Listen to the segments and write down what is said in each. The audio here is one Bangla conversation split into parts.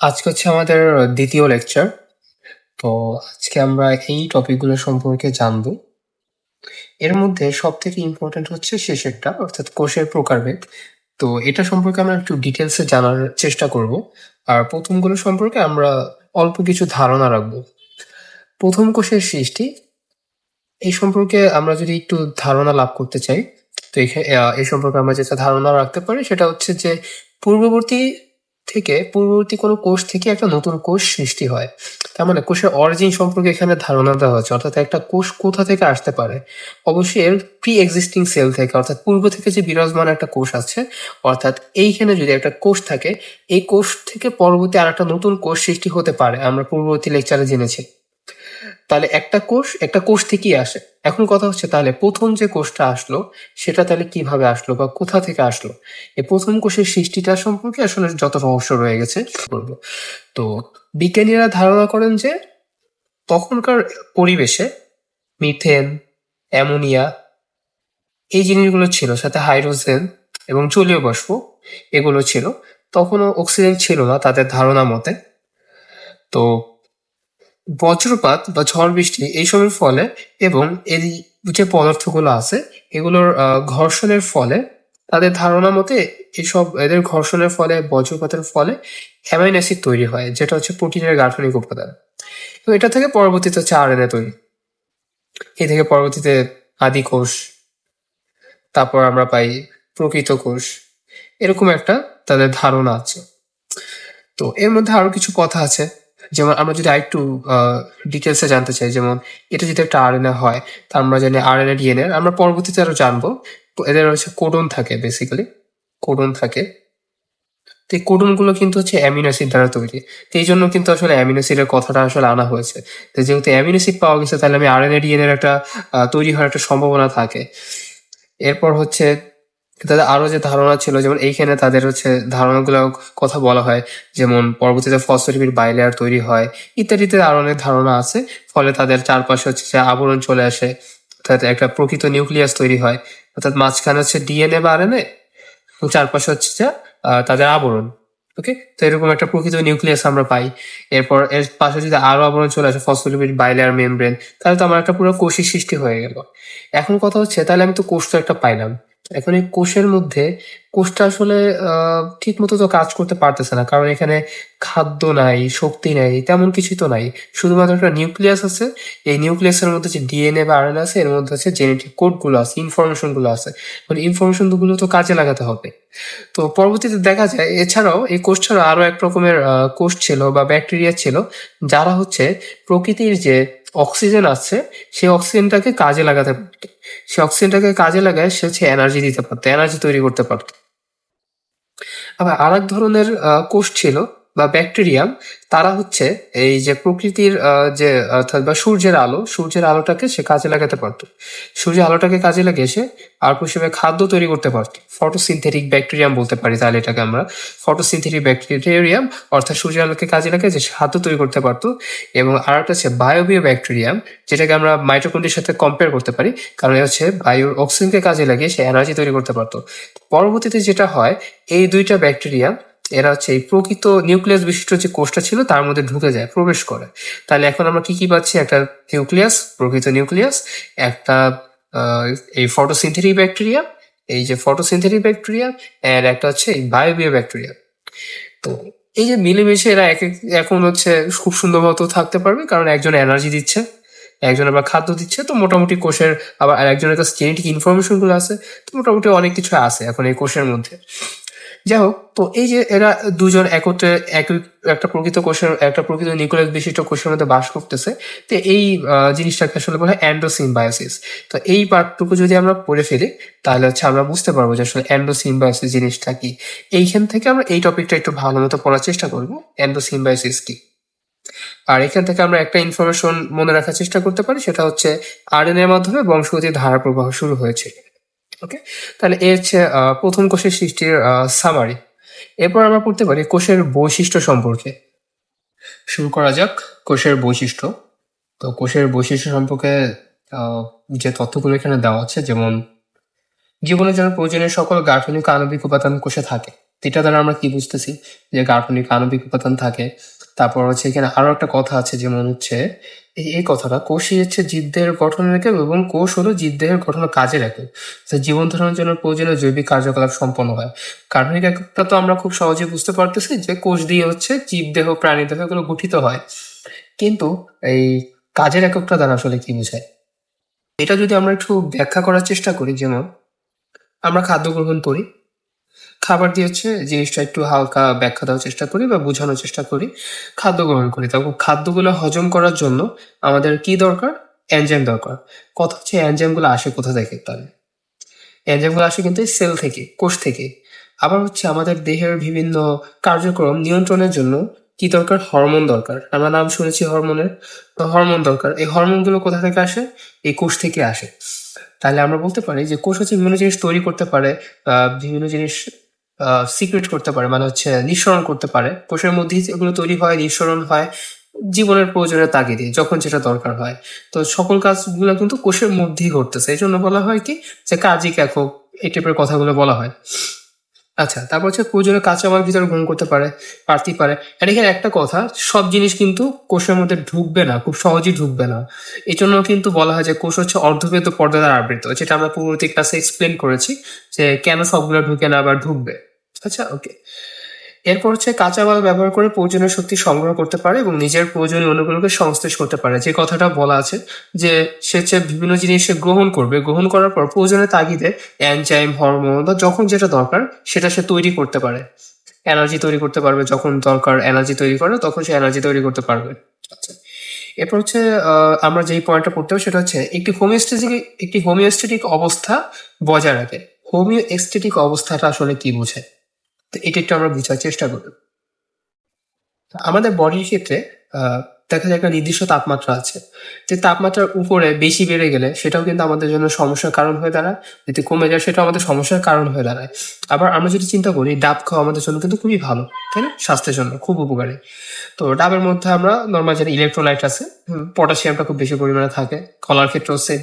আজকে হচ্ছে আমাদের দ্বিতীয় লেকচার তো আজকে আমরা এই টপিকগুলো সম্পর্কে জানব। এর মধ্যে সব থেকে ইম্পর্টেন্ট হচ্ছে শেষেরটা, অর্থাৎ কোষের প্রকারভেদ। তো এটা সম্পর্কে আমরা একটু ডিটেলসে জানার চেষ্টা করব। আর প্রথমগুলো সম্পর্কে আমরা অল্প কিছু ধারণা রাখব। প্রথম কোষের সৃষ্টি। এই সম্পর্কে আমরা যদি একটু ধারণা লাভ করতে চাই, তো এই সম্পর্কে আমরা যেটা ধারণা রাখতে পারি সেটা হচ্ছে যে পূর্ববর্তী থেকে পূর্ববর্তী কোনো কোষ থেকে একটা নতুন কোষ সৃষ্টি হয়। তার মানে কোষের অরিজিন সম্পর্কে এখানে ধারণা দেওয়া হচ্ছে অর্থাৎ একটা কোষ কোথা থেকে আসতে পারে? অবশ্যই এর প্রি এক্সিস্টিং সেল থেকে, অর্থাৎ পূর্ব থেকে যে বিরাজমান একটা কোষ আছে, অর্থাৎ এইখানে যদি একটা কোষ থাকে, এই কোষ থেকে পরবর্তী আর একটা নতুন কোষ সৃষ্টি হতে পারে। আমরা পূর্ববর্তী লেকচারে জেনেছি। তাহলে একটা কোষ একটা কোষ থেকেই আসে। এখন কথা হচ্ছে তাহলে প্রথম যে কোষটা আসলো, সেটা তাহলে কীভাবে আসলো বা কোথা থেকে আসলো? এই প্রথম কোষের সৃষ্টিটা সম্পর্কে আসলে যত রহস্য রয়ে গেছে বলব। তো বিজ্ঞানীরা ধারণা করেন যে তখনকার পরিবেশে মিথেন, অ্যামোনিয়া এই জিনিসগুলো ছিল, সাথে হাইড্রোজেন এবং জলীয় বাষ্প এগুলো ছিল। তখনও অক্সিজেন ছিল না তাদের ধারণা মতে। তো বজ্রপাত বা ঝড় বৃষ্টি এইসবের ফলে এবং এর যে পদার্থগুলো আছে, এগুলোর ঘর্ষণের ফলে তাদের ধারণা মতে এসব, এদের ঘর্ষণের ফলে, বজ্রপাতের ফলে অ্যামাইন অ্যাসিড তৈরি হয়, যেটা হচ্ছে প্রোটিনের গাঠনিক উপাদান। তো এটা থেকে পরবর্তীতে হচ্ছে আরএনএ তৈরি। এ থেকে পরবর্তীতে আদি কোষ, তারপর আমরা পাই প্রকৃত কোষ, এরকম একটা তাদের ধারণা আছে। তো এর মধ্যে আরও কিছু কথা আছে। যেমন আমরা যদি আরেকটু ডিটেলসে জানতে চাই, যেমন এটা যদি একটা আরএনএ হয়, তা আমরা জানি আরএনএ ডিএনএ আমরা পরবর্তীতে আরও জানব, এদের হচ্ছে কোডন থাকে বেসিক্যালি কোডন থাকে। তো এই কোডনগুলো কিন্তু হচ্ছে অ্যামিনো অ্যাসিড দ্বারা তৈরি। তো এই জন্য কিন্তু আসলে অ্যামিনো অ্যাসিডের কথাটা আসলে আনা হয়েছে। তো যেহেতু অ্যামিনো অ্যাসিড পাওয়া গেছে, তাহলে আমি আরএনএ ডিএনএ একটা তৈরি হওয়ার একটা সম্ভাবনা থাকে। এরপর হচ্ছে তাদের আরও যে ধারণা ছিল, যেমন এইখানে তাদের হচ্ছে ধারণাগুলো কথা বলা হয়, যেমন পরবর্তীতে ফসফেটিক বাইলেয়ার তৈরি হয়, ইত্যাদিতে আরও অনেক ধারণা আছে, ফলে তাদের চারপাশে হচ্ছে যে আবরণ চলে আসে, অর্থাৎ একটা প্রকৃত নিউক্লিয়াস তৈরি হয়, অর্থাৎ মাঝখানে হচ্ছে ডিএনএ বা আরএনএ চারপাশে হচ্ছে যে তাদের আবরণ ওকে তো এরকম একটা প্রকৃত নিউক্লিয়াস আমরা পাই। এরপর এর পাশে যদি আরও আবরণ চলে আসে ফসফোলিপিড বাইলেয়ার মেমব্রেন তাহলে তো আমার একটা পুরো কোষের সৃষ্টি হয়ে গেল। এখন কথা হচ্ছে, তাহলে আমি তো কোষ তো একটা পাইলাম। এখন এই কোষের মধ্যে কোষটা আসলে ঠিক মতো তো কাজ করতে পারতেছে না। কারণ এখানে খাদ্য নাই, শক্তি নাই, তেমন কিছু তো নাই। শুধুমাত্র একটা নিউক্লিয়াস আছে। এই নিউক্লিয়াসের মধ্যে যে ডিএনএ বা আরএনএ আছে, এর মধ্যে আছে জেনেটিক কোডগুলো আছে ইনফরমেশনগুলো আছে। মানে ইনফরমেশনগুলো তো কাজে লাগাতে হবে। তো পরবর্তীতে দেখা যায়, এছাড়াও এই কোষ ছাড়াও আরও এক রকমের কোষ ছিল বা ব্যাকটেরিয়া ছিল, যারা হচ্ছে প্রকৃতির যে অক্সিজেন আছে, সেই অক্সিজেনটাকে কাজে লাগাতে পারত। সেই অক্সিজেনটাকে কাজে লাগায় সে হচ্ছে এনার্জি দিতে পারতো এনার্জি তৈরি করতে পারত। আবার আর এক ধরনের কোষ ছিল বা ব্যাকটেরিয়াম তারা হচ্ছে এই যে প্রকৃতির যে, অর্থাৎ বা সূর্যের আলো, সূর্যের আলোটাকে সে কাজে লাগাতে পারতো। সূর্যের আলোটাকে কাজে লাগিয়ে সে আর হিসেবে খাদ্য তৈরি করতে পারত। ফটোসিনথেটিক ব্যাকটেরিয়াম বলতে পারি তাহলে এটাকে আমরা। ফটোসিনথেটিক ব্যাকটেরিয়াম অর্থাৎ সূর্যের আলোকে কাজে লাগিয়ে যে খাদ্য তৈরি করতে পারতো। এবং আর একটা হচ্ছে বায়োবিও ব্যাকটেরিয়াম যেটাকে আমরা মাইটোকন্ড্রির সাথে কম্পেয়ার করতে পারি। কারণ হচ্ছে বায়ুর অক্সিজেনকে কাজে লাগিয়ে সে এনার্জি তৈরি করতে পারতো। পরবর্তীতে যেটা হয়, এই দুইটা ব্যাকটেরিয়া এরা হচ্ছে এই প্রকৃত নিউক্লিয়াস বিশিষ্ট যে কোষটা ছিল, তার মধ্যে ঢুকে যায়, প্রবেশ করে। তাহলে এখন আমরা কি কি পাচ্ছি? একটা নিউক্লিয়াস, প্রকৃত নিউক্লিয়াস, একটা এই ফটোসিনথেটিক ব্যাকটেরিয়া, এই যে ফটোসিনথেটিক ব্যাকটেরিয়া এর একটা হচ্ছে এই বায়োবিও ব্যাকটেরিয়া। তো এই যে মিলেমিশে এরা এক, এখন হচ্ছে খুব সুন্দর মতো থাকতে পারবে, কারণ একজন এনার্জি দিচ্ছে, একজন আবার খাদ্য দিচ্ছে, তো মোটামুটি কোষের আবার একজনের কাছে জেনেটিক ইনফরমেশনগুলো আছে, তো মোটামুটি অনেক কিছু আছে এখন এই কোষের মধ্যে। যাই হোক তো এই যে এরা দুজন একত্রে একটা প্রকৃত কোষের একটা প্রকৃত নিউক্লিয়াস বিশিষ্ট কোষের মধ্যে বাস করতেছে, তো এই জিনিসটাকে আসলে বলা হয় অ্যান্ডোসিম্বায়োসিস। তো এই পার্টটুকু যদি আমরা পড়ে ফেলি, তাহলে হচ্ছে আমরা বুঝতে পারব যে আসলে অ্যান্ডোসিম্বায়োসিস জিনিসটা কি। এইখান থেকে আমরা এই টপিকটা একটু ভালো মতো পড়ার চেষ্টা করব, অ্যান্ডোসিম্বায়োসিস কি। আর এখান থেকে আমরা একটা ইনফরমেশন মনে রাখার চেষ্টা করতে পারি, সেটা হচ্ছে আরএনএ এর মাধ্যমে বংশগতির ধারা প্রবাহ শুরু হয়েছে। ওকে তাহলে এ হচ্ছে প্রথম কোষের সৃষ্টির সামারি এরপর আমরা পড়তে পারি কোষের বৈশিষ্ট্য সম্পর্কে। শুরু করা যাক কোষের বৈশিষ্ট্য। তো কোষের বৈশিষ্ট্য সম্পর্কে যে তথ্যগুলো এখানে দেওয়া আছে, যেমন জীবনের জন্য প্রয়োজনীয় সকল গাঠনিক আণবিক উপাদান কোষে থাকে। এটা দ্বারা আমরা কি বুঝতেছি? যে গাঠনিক আণবিক উপাদান থাকে। তারপর হচ্ছে এখানে আরও একটা কথা আছে, যেমন হচ্ছে এই- এই কথাটা। কোষই হচ্ছে জীবদেহের গঠনের একক এবং কোষ হলো জীবদেহের গঠনের কাজের একক জীবন ধারণের জন্য প্রয়োজনীয় জৈবিক কার্যকলাপ সম্পন্ন হয়। কার্বনিক এককটা তো আমরা খুব সহজে বুঝতে পারতেছি যে কোষ দিয়ে হচ্ছে জীবদেহ, প্রাণীদেহ এগুলো গঠিত হয়। কিন্তু এই কাজের এককটা দ্বারা আসলে কি বোঝায়? এটা যদি আমরা একটু ব্যাখ্যা করার চেষ্টা করি, যেমন আমরা খাদ্য গ্রহণ করি খাবার দিয়ে হচ্ছে জিনিসটা একটু হালকা ব্যাখ্যা দেওয়ার চেষ্টা করি বা বোঝানোর চেষ্টা করি, খাদ্য গ্রহণ করি। তখন খাদ্যগুলো হজম করার জন্য আমাদের কি দরকার? এনজাইম দরকার। কথা হচ্ছে এনজাইমগুলো আসে কোথা থেকে? তাহলে এনজাইমগুলো আসে কিন্তু সেল থেকে, কোষ থেকে। আবার হচ্ছে আমাদের দেহের বিভিন্ন কার্যক্রম নিয়ন্ত্রণের জন্য কি দরকার? হরমোন দরকার। আমরা নাম শুনেছি হরমোনের। হরমোন দরকার। এই হরমোনগুলো কোথা থেকে আসে? এই কোষ থেকে আসে। তাহলে আমরা বলতে পারি যে কোষ হচ্ছে বিভিন্ন জিনিস তৈরি করতে পারে বিভিন্ন জিনিস সিক্রেট করতে পারে মানে হচ্ছে নিঃসরণ করতে পারে। কোষের মধ্যেই এগুলো তৈরি হয়, নিঃসরণ হয়, জীবনের প্রয়োজনের তাগিদে যখন যেটা দরকার হয়। তো সকল কাজগুলো কিন্তু কোষের মধ্যেই ঘটতেছে। এই জন্য বলা হয় কি যে কাজই একক, এই টাইপের কথাগুলো বলা হয়। আচ্ছা তারপর হচ্ছে প্রয়োজনে কাঁচামাল ভিতরে গ্রহণ করতে পারে, পারতেই পারে। আর এখানে একটা কথা, সব জিনিস কিন্তু কোষের মধ্যে ঢুকবে না, খুব সহজেই ঢুকবে না। এই জন্য কিন্তু বলা হয় যে কোষ হচ্ছে অর্ধবেদ পর্দা দ্বারা আবৃত, যেটা আমরা পূর্ববর্তী ক্লাসে এক্সপ্লেন করেছি যে কেন সবগুলো ঢুকে না আবার ঢুকবে। আচ্ছা ওকে এরপর হচ্ছে কাঁচামাল ব্যবহার করে প্রয়োজনীয় শক্তি সংগ্রহ করতে পারে এবং নিজের প্রয়োজনীয় অণুগুলোকে সংশ্লেষ করতে পারে। যে কথাটা বলা আছে যে সে হচ্ছে বিভিন্ন জিনিস গ্রহণ করবে। গ্রহণ করার পর প্রয়োজনের তাগিদে এনজাইম হরমোন বা যখন যেটা দরকার সেটা সে তৈরি করতে পারে। এনার্জি তৈরি করতে পারবে, যখন দরকার এনার্জি তৈরি করে, তখন সে এনার্জি তৈরি করতে পারবে। আচ্ছা এরপর হচ্ছে আমরা যেই পয়েন্টটা পড়তে হবে সেটা হচ্ছে একটি হোমিওস্টেটিক একটি হোমিওস্টেটিক অবস্থা বজায় রাখে। হোমিওস্টেটিক অবস্থাটা আসলে কি বোঝায়? তো এটা একটু আমরা বোঝার চেষ্টা করি আমাদের বডির ক্ষেত্রে দেখা যায় একটা নির্দিষ্ট তাপমাত্রা আছে। যে তাপমাত্রার উপরে বেশি বেড়ে গেলে সেটাও কিন্তু আমাদের জন্য সমস্যার কারণ হয়ে দাঁড়ায়। যদি কমে যায় সেটাও আমাদের সমস্যার কারণ হয়ে দাঁড়ায়। আবার আমরা যদি চিন্তা করি ডাব খাওয়া আমাদের জন্য কিন্তু খুবই ভালো তাই না? স্বাস্থ্যের জন্য খুব উপকারী। তো ডাবের মধ্যে আমরা নর্মাল যেটা ইলেকট্রোলাইট আছে পটাশিয়ামটা খুব বেশি পরিমাণে থাকে। কলার ক্ষেত্রেও সে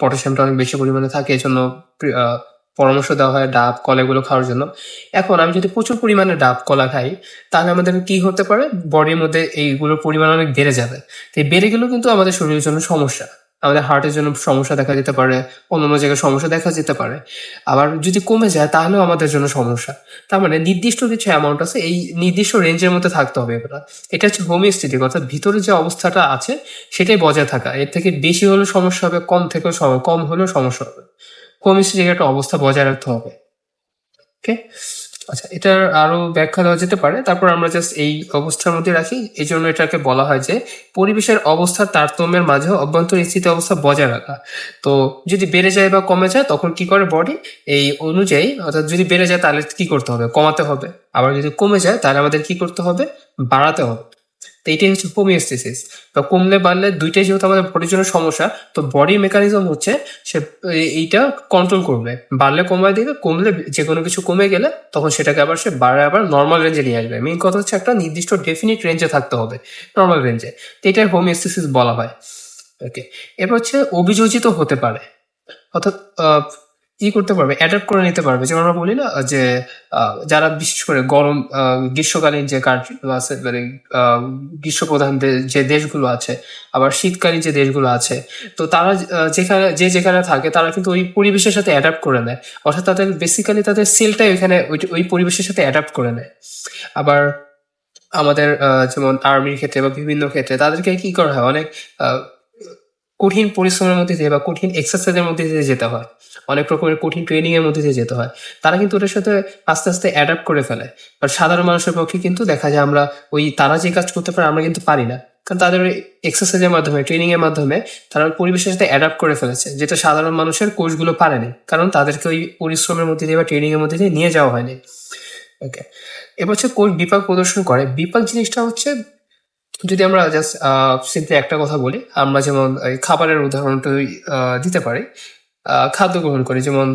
পটাশিয়ামটা অনেক বেশি পরিমাণে থাকে এই জন্য আহ, পরামর্শ দেওয়া হয় ডাব, কলাগুলো খাওয়ার জন্য। এখন আমি যদি প্রচুর পরিমাণে ডাব, কলা খাই, তাহলে আমাদের কি হতে পারে? বডির মধ্যে এইগুলোর পরিমাণ অনেক বেড়ে যাবে। তো এই বেড়ে গেলেও কিন্তু আমাদের শরীরের জন্য সমস্যা। আমাদের হার্টের জন্য সমস্যা দেখা যেতে পারে, অন্যান্য জায়গায় সমস্যা দেখা যেতে পারে। আবার যদি কমে যায়, তাহলেও আমাদের জন্য সমস্যা। তার মানে নির্দিষ্ট কিছু অ্যামাউন্ট আছে, এই নির্দিষ্ট রেঞ্জের মধ্যে থাকতে হবে এবার এটা হচ্ছে হোমিওস্থিতিক অর্থাৎ ভিতরে যে অবস্থাটা আছে, সেটাই বজায় থাকা। এর থেকে বেশি হলেও সমস্যা হবে, কম থেকেও কম হলেও সমস্যা হবে। হোমিওস্থিতিক একটা অবস্থা বজায় রাখতে হবে। ওকে আচ্ছা এটার আরও ব্যাখ্যা দেওয়া যেতে পারে। তারপর আমরা জাস্ট এই অবস্থার মধ্যে রাখি। এই জন্য এটাকে বলা হয় যে, পরিবেশের অবস্থার তারতম্যের মাঝে অভ্যন্তরীণ স্থিতি অবস্থা বজায় রাখা। তো যদি বেড়ে যায় বা কমে যায়, তখন কি করে বডি এই অনুযায়ী, অর্থাৎ যদি বেড়ে যায়, তাহলে কি করতে হবে? কমাতে হবে। আবার যদি কমে যায়, তাহলে আমাদের কি করতে হবে? বাড়াতে হবে। তো এটাই হচ্ছে হোমিওস্টেসিস বা কমলে বাড়লে দুইটাই যেহেতু আমাদের বডির জন্য সমস্যা, তো বডি মেকানিজম হচ্ছে সে এইটা কন্ট্রোল করবে। বাড়লে কমায় দিবে কমলে যে কোনো কিছু কমে গেলে তখন সেটাকে আবার সে বাড়ে আবার নর্মাল রেঞ্জে নিয়ে আসবে। মেইন কথা হচ্ছে একটা নির্দিষ্ট ডেফিনিট রেঞ্জে থাকতে হবে নর্মাল রেঞ্জে তো এটাই হোমিওস্টেসিস বলা হয়। ওকে এবার হচ্ছে অভিযোজিত হতে পারে। অর্থাৎ কি করতে পারবে অ্যাডাপ্ট করে নিতে পারবে। যেমন আমরা বলি না যে যারা বিশেষ করে গরম গ্রীষ্মকালীন যে কান্ট্রিগুলো আছে মানে গ্রীষ্মপ্রধান যে দেশগুলো আছে, আবার শীতকালীন যে দেশগুলো আছে, তো তারা যেখানে, যে যেখানে থাকে, তারা কিন্তু ওই পরিবেশের সাথে অ্যাডাপ্ট করে নেয়। অর্থাৎ তাদের বেসিক্যালি তাদের সেলটাই ওইখানে ওই- পরিবেশের সাথে অ্যাডাপ্ট করে নেয়। আবার আমাদের যেমন আর্মির ক্ষেত্রে বা বিভিন্ন ক্ষেত্রে তাদেরকে কি করা হয়? অনেক কঠিন পরিশ্রমের মধ্যে দিয়ে বা কঠিন এক্সারসাইজের মধ্যে দিয়ে যেতে হয়। অনেক রকমের কঠিন ট্রেনিংয়ের মধ্যে দিয়ে যেতে হয়। তারা কিন্তু ওটার সাথে আস্তে আস্তে অ্যাডাপ্ট করে ফেলে। আর সাধারণ মানুষের পক্ষে কিন্তু দেখা যায় আমরা ওই তারা যে কাজ করতে পারে, আমরা কিন্তু পারি না। কারণ তাদের এক্সারসাইজের মাধ্যমে ট্রেনিং এর মাধ্যমে তারা পরিবেশের সাথে অ্যাডাপ্ট করে ফেলেছে, যেটা সাধারণ মানুষের কোর্সগুলো পারেনি। কারণ তাদেরকে ওই পরিশ্রমের মধ্যে দিয়ে বা ট্রেনিং এর মধ্যে দিয়ে নিয়ে যাওয়া হয়নি। ওকে এবার হচ্ছে কোর্স বিপাক প্রদর্শন করে। বিপাক জিনিসটা হচ্ছে যদি আমরা জাস্ট সিম্পলি একটা কথা বলি, আমরা যেমন খাবারের উদাহরণটা দিতে পারি খাদ্য গ্রহণ করি, যেমন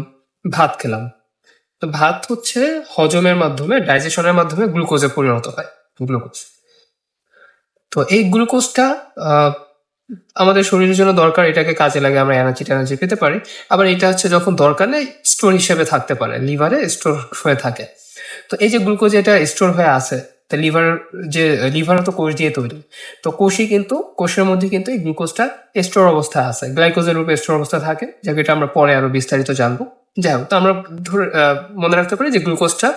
ভাত খেলাম। তো ভাত হচ্ছে হজমের মাধ্যমে, ডাইজেশনের মাধ্যমে গ্লুকোজে পরিণত হয়, গ্লুকোজ। তো এই গ্লুকোজটা আমাদের শরীরের জন্য দরকার, এটাকে কাজে লাগে, আমরা এনার্জি টেনার্জি পেতে পারি। আবার এটা হচ্ছে যখন দরকার নেই স্টোর হিসেবে থাকতে পারে, লিভারে স্টোর হয়ে থাকে। তো এই যে গ্লুকোজ এটা স্টোর হয়ে আছে তা লিভার যে লিভার তো কোষ দিয়ে তৈরি। তো কোষই কিন্তু, কোষের মধ্যে কিন্তু এই গ্লুকোজটা স্টোর অবস্থা আছে। গ্লাইকোজের রূপে স্টোর অবস্থা থাকে, যাকে এটা আমরা পরে আরও বিস্তারিত জানব। যাই হোক, তো আমরা ধরে মনে রাখতে পারি যে গ্লুকোজটা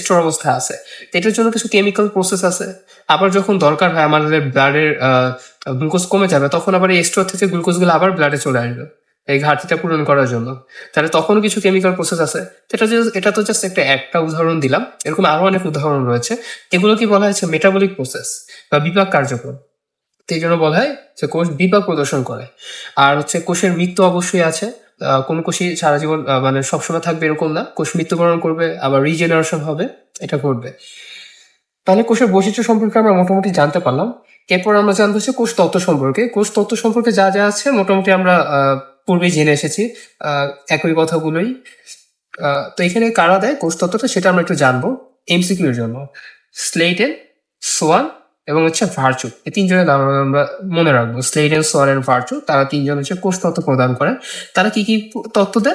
স্টোর অবস্থা আছে। এটার জন্য কিছু কেমিক্যাল প্রসেস আছে। আবার যখন দরকার হয় আমাদের ব্লাডের গ্লুকোজ কমে যাবে, তখন আবার এই স্টোর থেকে গ্লুকোজগুলো আবার ব্লাডে চলে আসবে। এই ঘাটতিটা পূরণ করার জন্য। তাহলে তখনও কিছু কেমিক্যাল প্রসেস আছে। এটা এটা তো জাস্ট একটা একটা উদাহরণ দিলাম। এরকম আরও অনেক উদাহরণ রয়েছে। এগুলো কি বলা হয়েছে? মেটাবলিক প্রসেস বা বিপাক কার্যক্রম। এই জন্য বলা হয় যে কোষ বিপাক প্রদর্শন করে। আর হচ্ছে কোষের মৃত্যু অবশ্যই আছে। কোন কোষই সারা জীবন মানে সবসময় থাকবে এরকম না। কোষ মৃত্যুবরণ করবে, আবার রিজেনারেশন হবে, এটা ঘটবে। তাহলে কোষের বৈশিষ্ট্য সম্পর্কে আমরা মোটামুটি জানতে পারলাম। এরপর আমরা জানতে হচ্ছে কোষ তত্ত্ব সম্পর্কে। কোষ তত্ত্ব সম্পর্কে যা যা আছে, মোটামুটি আমরা আহ, পূর্বেই জেনে এসেছি একই কথাগুলোই। তো এখানে কারা দেয়? কোষ তত্ত্বটা সেটা আমরা একটু জানব। এমসিকিউর জন্য। স্লেটেন সোয়ান এবং হচ্ছে ভার্চু এই তিনজনের নাম আমরা মনে রাখব। স্লেডেন সোয়ান এন্ড ভার্চু তারা তিনজন হচ্ছে কোষ তত্ত্ব প্রদান করে। তারা কি কি তত্ত্ব দেয়?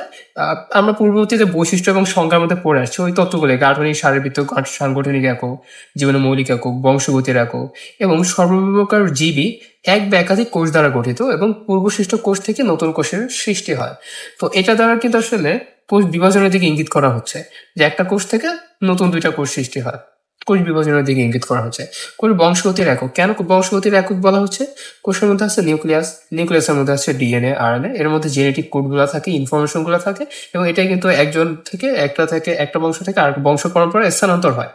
আমরা পূর্ববর্তীতে বৈশিষ্ট্য এবং সংখ্যার মধ্যে পড়ে আসছি, ওই তত্ত্বগুলি গাঠনিক শারীরবৃত্ত গাঠ- সাংগঠনিক একক জীবনের মৌলিক একক, বংশগতির একক এবং সর্বপ্রকার জীবী এক বা একাধিক কোষ দ্বারা গঠিত এবং পূর্বসৃষ্ট কোষ থেকে নতুন কোষের সৃষ্টি হয়। তো এটা দ্বারা কিন্তু আসলে কোষ বিভাজনের দিকে ইঙ্গিত করা হচ্ছে যে একটা কোষ থেকে নতুন দুইটা কোষ সৃষ্টি হয়। কোষ বিভাজনের দিকে ইঙ্গিত করা হচ্ছে। কোষ বংশগতির একক। কেন বংশগতির একক বলা হচ্ছে? কোষের মধ্যে আছে নিউক্লিয়াস। নিউক্লিয়াসের মধ্যে আছে ডিএনএ, আরএনএ। এর মধ্যে জেনেটিক কোডগুলো থাকে ইনফরমেশনগুলো থাকে এবং এটাই কিন্তু একজন থেকে, একটা থেকে, একটা বংশ থেকে আর বংশ পরম্পরা স্থানান্তর হয়।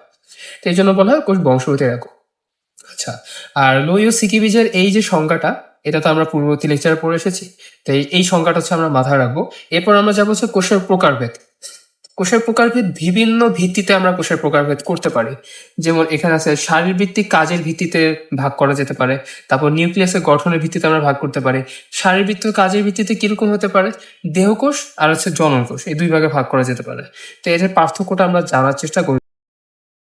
তো এই জন্য বলা হয় কোষ বংশগতির একক। আচ্ছা আর লোয় সিকি বীজের এই যে সংজ্ঞাটা, এটা তো আমরা পূর্ববর্তী লেকচারে পড়ে এসেছি। তাই এই- এই সংজ্ঞাটা হচ্ছে আমরা মাথায় রাখব। এরপর আমরা যাব হচ্ছে কোষের প্রকারভেদ। কোষের প্রকারভেদ বিভিন্ন ভিত্তিতে আমরা কোষের প্রকারভেদ করতে পারি। যেমন এখানে আছে শারীরবৃত্তিক কাজের ভিত্তিতে ভাগ করা যেতে পারে, তারপর নিউক্লিয়াসের গঠনের ভিত্তিতে আমরা ভাগ করতে পারি। শারীরবৃত্ত কাজের ভিত্তিতে কীরকম হতে পারে? দেহকোষ আর হচ্ছে জনন কোষ এই দুই ভাগে ভাগ করা যেতে পারে। তো এদের পার্থক্যটা আমরা জানার চেষ্টা করি।